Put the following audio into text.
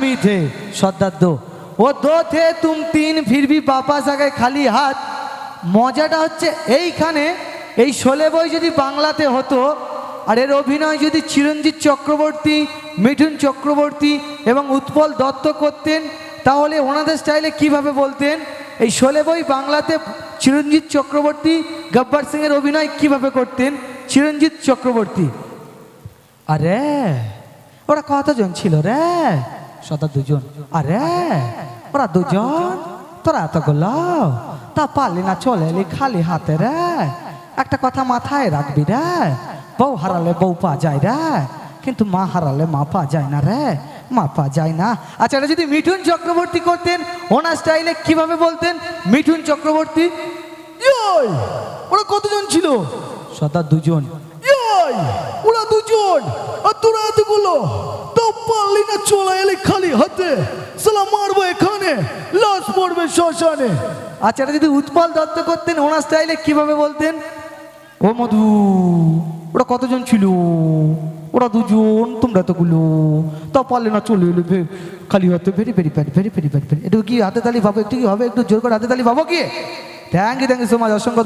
मी थे দো ও দো থে তুম তিন ফির ভি বাপাস আগে খালি হাত। মজাটা হচ্ছে এইখানে, এই শোলে বই যদি বাংলাতে হতো, আর এর অভিনয় যদি চিরঞ্জিত চক্রবর্তী, মিঠুন চক্রবর্তী এবং উৎপল দত্ত করতেন, তাহলে ওনাদের স্টাইলে কীভাবে বলতেন? এই শোলে বই বাংলাতে চিরঞ্জিত চক্রবর্তী, গব্বর সিংয়ের অভিনয় কীভাবে করতেন? চিরঞ্জিত চক্রবর্তী। আরে, ওরা কতজন ছিল রে? সদা দুজন আরে ওরা দুজন তোরা এতগুলো? তা পারলি না চলে এলি খালি হাতে রে। একটা কথা মাথায় রাখবি রে। বউ হারালে বউ পা যায় রে। কিন্তু মা হারালে মা পা যায় না রে। মা পা যায় না। আচ্ছা এটা যদি মিঠুন চক্রবর্তী করতেন ওনার স্টাইলে কীভাবে বলতেন? মিঠুন চক্রবর্তী ওরা কতজন ছিল? সদা দুজন ওরা দুজন আর তোরা এতগুলো? তাও পারলি চলে এলি খালি হাতে, সালা মারবো এখানে, লাশ পড়বে শ্মশানে। আচ্ছা যদি উৎপল দত্ত করতেন, ওনার স্টাইলে কীভাবে বলতেন? ও মধু, ওরা কতজন ছিল? ওরা দুজন, তোমরা এতগুলো তা পারলে না চলে এলো খালি হাতে very very very very very very very একটু কি হাতে তালি ভাবো, একটু কি হবে? একটু জোর করে হাতে তালি ভাবো কি? Thank you thank you so much, অসংখ্য